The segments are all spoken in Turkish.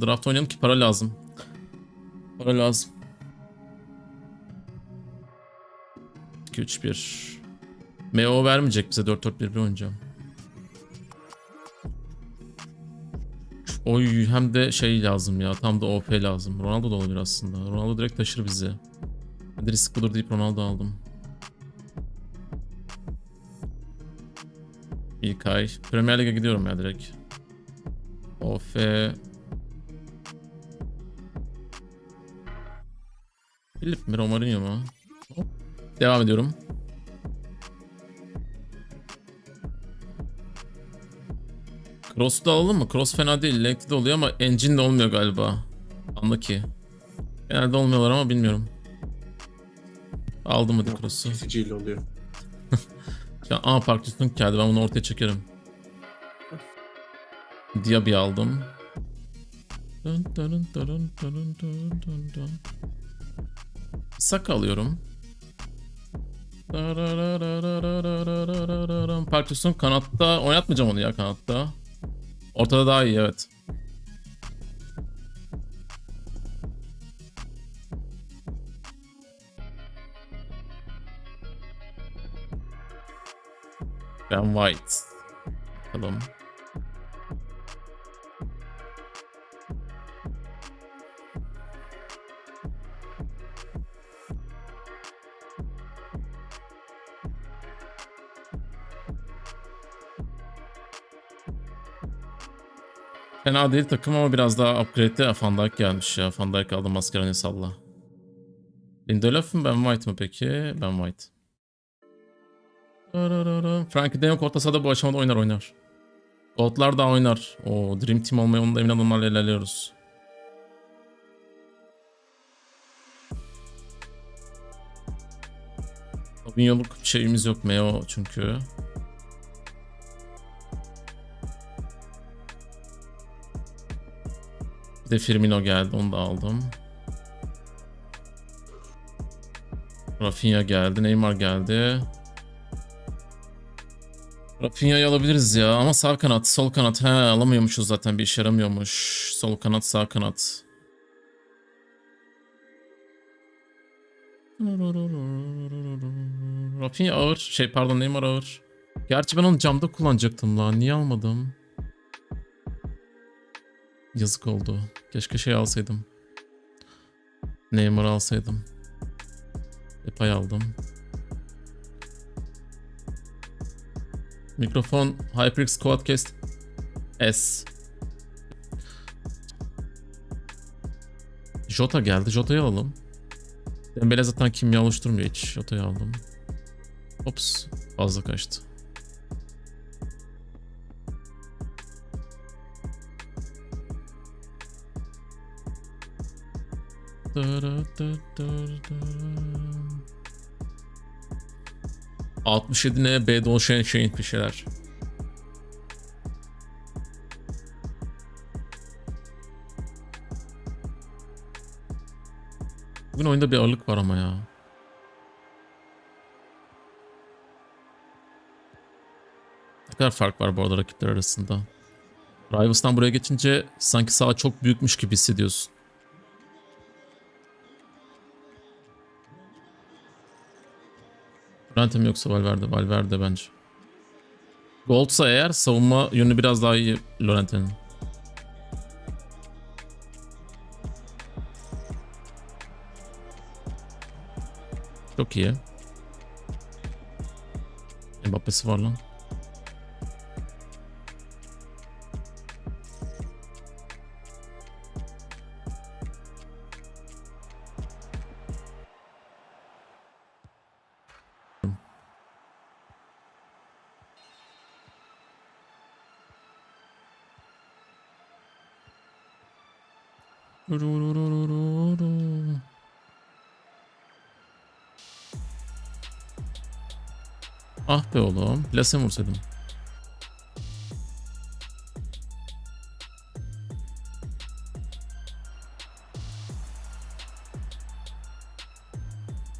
Draft oynayalım ki para lazım. Para lazım. 2 3 1. MO vermeyecek bize 4 4 1 1 oynayacağım. Oy hem de şey lazım ya tam da OP lazım. Ronaldo da olabilir aslında. Ronaldo direkt taşır bizi. Hadi risk budur deyip Ronaldo aldım. İlk ay. Premier Lig'e gidiyorum ya direkt. OF. Filip mi Romarinho mu? Hop. Devam ediyorum. Cross'u da alalım mı? Cross fena değil. Link'de de oluyor ama engine de olmuyor galiba. Anla ki. Genelde olmuyorlar ama bilmiyorum. Aldım hadi Cross'u. Kesiciyle oluyor. Ya, aa Park Ji-sung geldi. Ben bunu ortaya çekerim. Diaby aldım. Dun dun dun dun dun dun dun dun. Saka alıyorum. Park Ji-sung kanatta oynatmayacağım onu ya kanatta. Ortada daha iyi evet. Ben White. Bakalım. Fena değil takım ama biraz daha upgrade'de Van Dijk gelmiş ya. Van Dijk aldı maskarani salla. Lindelöf mü Ben White mı peki? Ben White. Frankie de yok orta sahada bu aşamada oynar oynar. Gold'lar da oynar. O Dream Team olmayı onu da emin adımlarla ilerliyoruz. Milyonluk şeyimiz yok Meo çünkü. De Firmino geldi onu da aldım. Rafinha geldi, Neymar geldi. Rafinha'yı alabiliriz ya ama sağ kanat, sol kanat. He alamıyormuşuz zaten bir işe yaramıyormuş. Sol kanat, sağ kanat. Rafinha ağır. Şey pardon Neymar ağır. Gerçi ben onu camda kullanacaktım lan. Niye almadım? Yazık oldu. Keşke şey alsaydım. Neymar alsaydım. Epay aldım. Mikrofon HyperX Quadcast S. Jota geldi. Jota'yı alalım. Dembele zaten kimya oluşturmuyor hiç. Jota'yı aldım. Ops. Fazla kaçtı. 67 ne B dolaşan şeyin bir şeyler. Bugün oyunda bir ağırlık var ama ya. Ne kadar fark var bu arada rakipler arasında. Rivals'tan buraya geçince sanki saha çok büyükmüş gibi hissediyorsun. Llorente mi yoksa Valverde? Valverde bence. Gold'sa eğer savunma yönü biraz daha iyi Llorente'nin. Çok iyi. Mbappe'si var lan. Ah be oğlum. Plase mi vursaydım?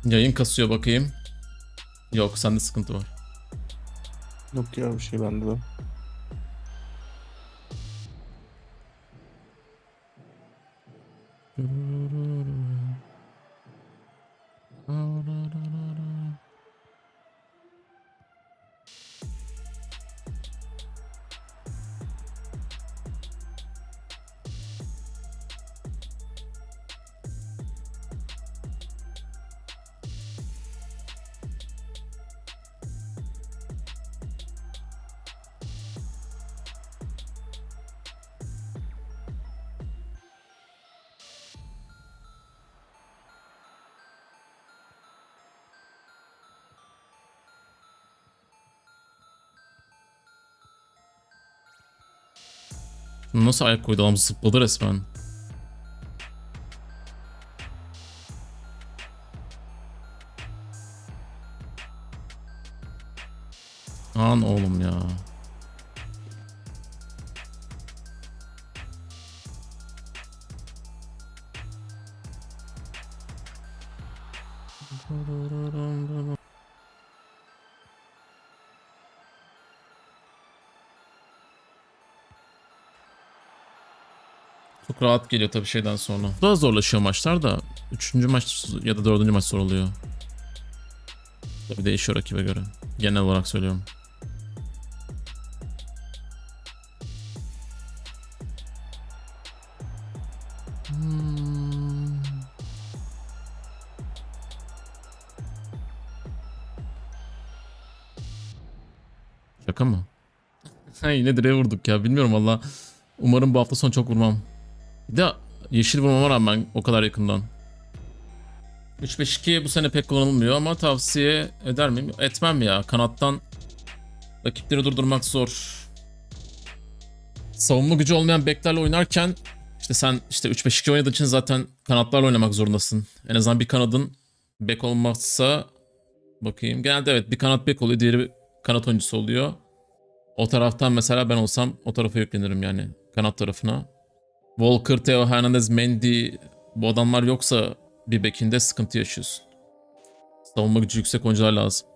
Yayın kasıyor bakayım. Yok sende sıkıntı var. Yok ya bir şey bende de. Nasıl ayak koydu adam zıpladı resmen. An oğlum ya. Çok rahat geliyor tabii şeyden sonra. Daha zorlaşıyor maçlar da. Üçüncü maç ya da dördüncü maç zor oluyor. Tabii değişiyor rakibe göre. Genel olarak söylüyorum. Hmm. Şaka mı? Yine direğe vurduk ya. Bilmiyorum valla. Umarım bu hafta sonu çok vurmam. Bir de yeşil vurmama rağmen o kadar yakından. 3-5-2 bu sene pek kullanılmıyor ama tavsiye eder miyim? Etmem ya. Kanattan rakipleri durdurmak zor. Savunma gücü olmayan beklerle oynarken işte sen işte 3-5-2 oynadığın için zaten kanatlarla oynamak zorundasın. En azından bir kanadın bek olmazsa bakayım. Genelde evet bir kanat bek oluyor, diğeri kanat oyuncusu oluyor. O taraftan mesela ben olsam o tarafa yüklenirim yani kanat tarafına. Walker, Theo Hernandez, Mendy bu adamlar yoksa bir bekinde sıkıntı yaşıyorsun. Savunma gücü yüksek oyuncular lazım.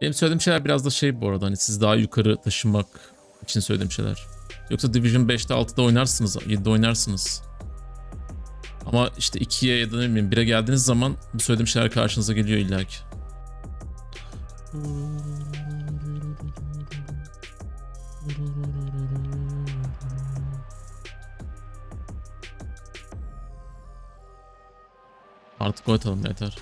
Benim söylediğim şeyler biraz da şey bu arada hani siz daha yukarı taşınmak için söylediğim şeyler. Yoksa Division 5'te 6'da oynarsınız, 7'de oynarsınız. Ama işte 2'ye ya da ne bileyim 1'e geldiğiniz zaman bu söylediğim şeyler karşınıza geliyor illaki. Artık gol atalım yeter.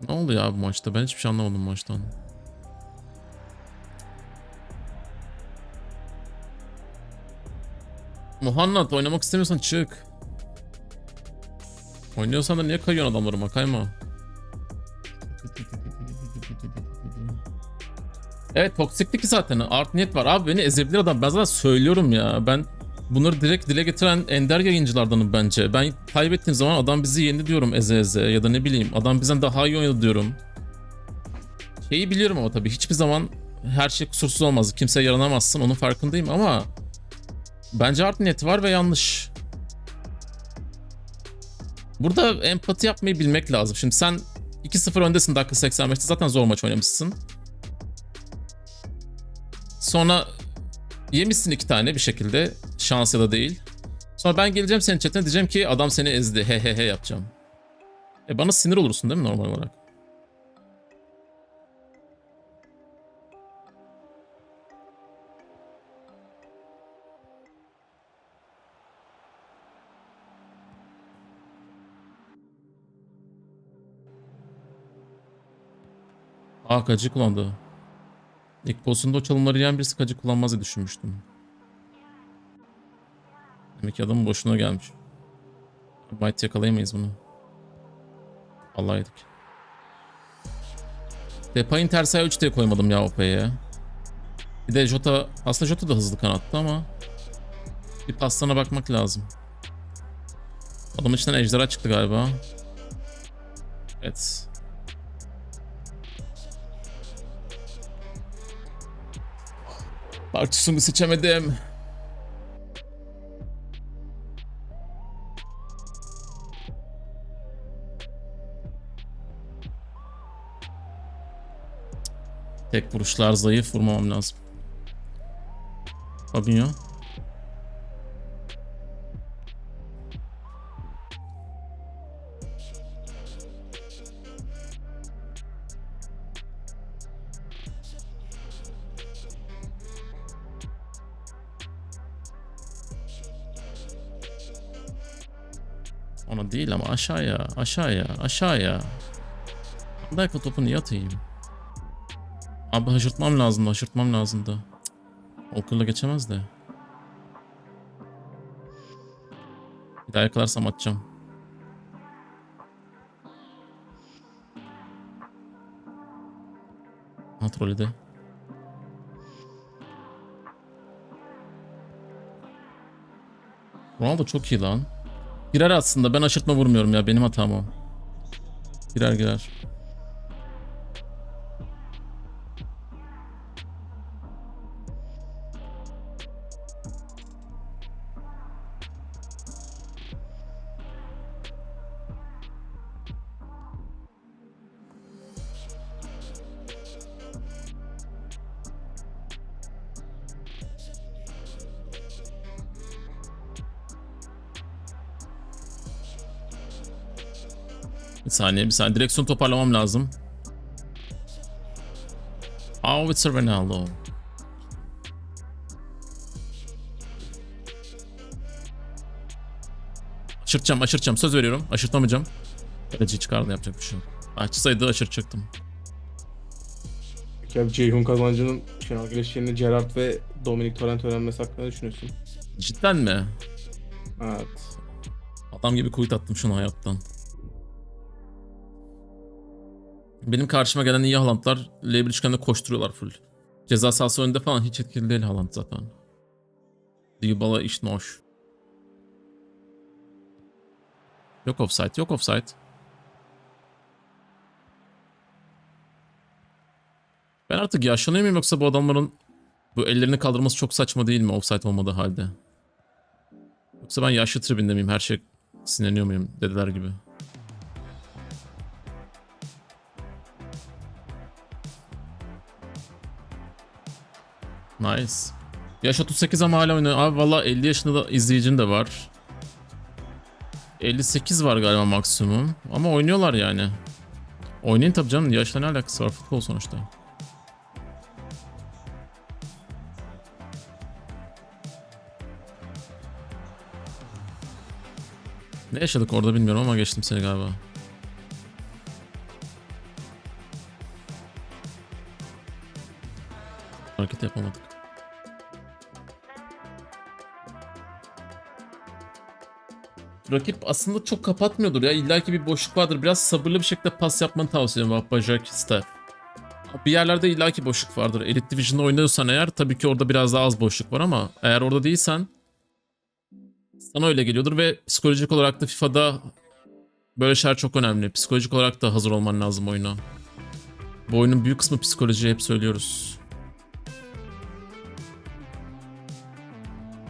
Ne oldu ya bu maçta? Ben hiçbir şey anlamadım maçtan. Muhannat oynamak istemiyorsan çık. Oynuyorsan da niye kayıyorsun adamlarıma? Kayma. Evet toksiklik zaten. Art niyet var. Abi beni ezebilir adam. Ben zaten söylüyorum ya. Ben bunları direkt dile getiren ender yayıncılardanım bence. Ben kaybettiğim zaman adam bizi yendi diyorum eze eze. Ya da ne bileyim adam bizden daha iyi oynadı diyorum. Şeyi biliyorum ama tabii hiçbir zaman her şey kusursuz olmaz. Kimseye yaranamazsın onun farkındayım ama bence art niyeti var ve yanlış. Burada empati yapmayı bilmek lazım. Şimdi sen 2-0 öndesin dakika 85'te zaten zor maç oynamışsın. Sonra yemişsin iki tane bir şekilde. Şans ya da değil. Sonra ben geleceğim senin chatine diyeceğim ki adam seni ezdi. He he he yapacağım. E bana sinir olursun değil mi normal olarak? Aa kacı kullandı. İlk pozisyonda o çalımları yiyen birisi kacı kullanmaz diye düşünmüştüm. Demek ki adam boşuna gelmiş. Might yakalayamayız bunu. Vallahi yedik. Depay'ın ters ayağı 3 diye koymadım ya OP'ye. Bir de Jota, aslında Jota da hızlı kanattı ama bir paslarına bakmak lazım. Adamın içinden ejderha çıktı galiba. Evet. Parçasını seçemedim. Tek vuruşlar zayıf vurmamam lazım. Fabinho. Aşağıya, aşağıya, aşağıya. Van Dijk'a topu niye atayım? Abi haşırtmam lazımdı, haşırtmam lazımdı. Walker'la geçemez de. Bir daha yakalarsam atacağım. Trolledi. Ronaldo çok iyi lan. Girer aslında ben aşırtma vurmuyorum ya benim hatam o. Girer girer. Saniye bir saniye. Direksiyon toparlamam lazım. Howitzer Ronaldo. Aşırtacağım aşırtacağım. Söz veriyorum. Aşırtmamayacağım. Kaleci çıkardı yapacak bir şey yok. Açsaydı aşırtacaktım. Peki abi Ceyhun Kazancı'nın Şenol Güneş yerine Gerrard ve Dominic Torrent öğrenmesi hakkında ne düşünüyorsun? Cidden mi? Evet. Adam gibi kuyut attım şunu hayattan. Benim karşıma gelen iyi Haaland'lar L1 üçgende koşturuyorlar full. Ceza sahası önünde falan hiç etkili değil Haaland zaten. Dybala iş noş. Yok offside, yok offside. Ben artık yaşlanıyor muyum yoksa bu adamların bu ellerini kaldırması çok saçma değil mi offside olmadığı halde? Yoksa ben yaşlı tribinde miyim her şey sinirleniyor muyum dediler gibi. Nice. Yaş 38 ama hala oynuyor. Abi valla 50 yaşında da izleyicin de var. 58 var galiba maksimum. Ama oynuyorlar yani. Oynayın tabii canım. Yaşla ne alakası var futbol sonuçta. Ne yaşadık orada bilmiyorum ama geçtim seni galiba. Hareket yapamadık. Rakip aslında çok kapatmıyordur ya. İlla ki bir boşluk vardır. Biraz sabırlı bir şekilde pas yapmanı tavsiye ederim Vapajak Staff. Bir yerlerde illaki boşluk vardır. Elite Division'da oynuyorsan eğer tabii ki orada biraz daha az boşluk var ama eğer orada değilsen sana öyle geliyordur ve psikolojik olarak da FIFA'da böyle şeyler çok önemli. Psikolojik olarak da hazır olman lazım oyuna. Bu oyunun büyük kısmı psikoloji hep söylüyoruz.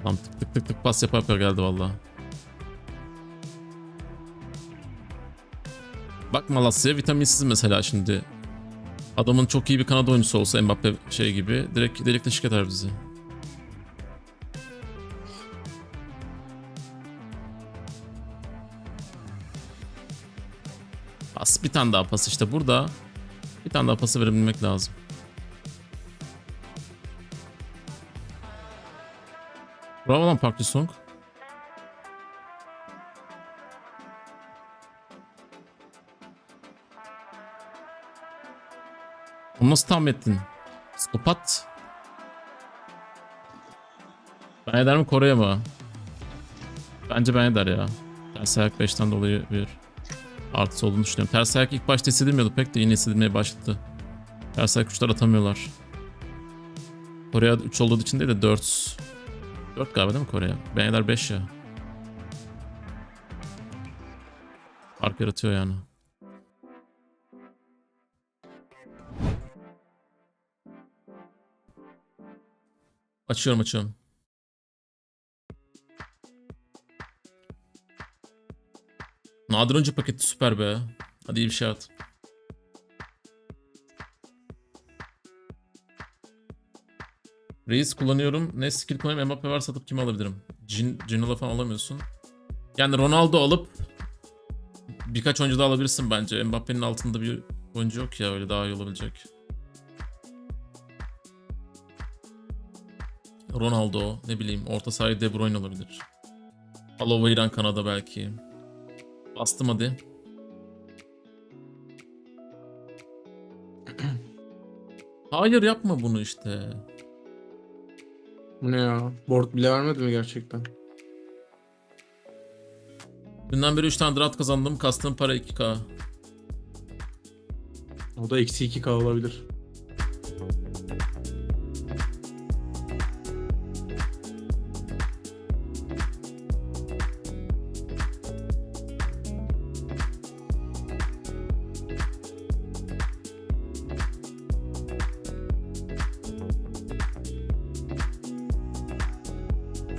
Tamam tık tık tık tık pas yapar yapar geldi valla. Bak Malasya vitaminsiz mesela şimdi. Adamın çok iyi bir kanat oyuncusu olsa Mbappe şey gibi direkt delik deşik eder bizi. Pas bir tane daha pas işte burada. Bir tane daha pası verebilmek lazım. Bravo lan Park Ji-sung. Onu nasıl tahmin ettin? Psikopat. Ben eder mi Kore'ye mi? Bence ben eder ya. Ters ayak 5'ten dolayı bir artısı olduğunu düşünüyorum. Ters ayak ilk başta hissedilmiyordu pek de yine hissedilmeye başladı. Ters ayak uçlar atamıyorlar. Kore'ye 3 olduğu için değil de 4. 4 galiba değil mi Kore'ye? Ben eder 5 ya. Fark yaratıyor yani. Açıyorum açıyorum. Nadir önce paketi süper be. Hadi iyi bir şey at. Reis kullanıyorum. Ne skill kullanayım? Mbappe var satıp kimi alabilirim? Cin, Ginola falan alamıyorsun. Yani Ronaldo alıp birkaç oyuncu da alabilirsin bence. Mbappe'nin altında bir oyuncu yok ya öyle daha iyi olabilecek. Ronaldo ne bileyim orta sahaya De Bruyne olabilir. Alova İran Kanada belki. Bastım hadi. Hayır yapma bunu işte. Bu ne ya? Board bile vermedi mi gerçekten? Dünden beri 3 tane draft kazandım. Kastığım para 2k. O da eksi 2k olabilir.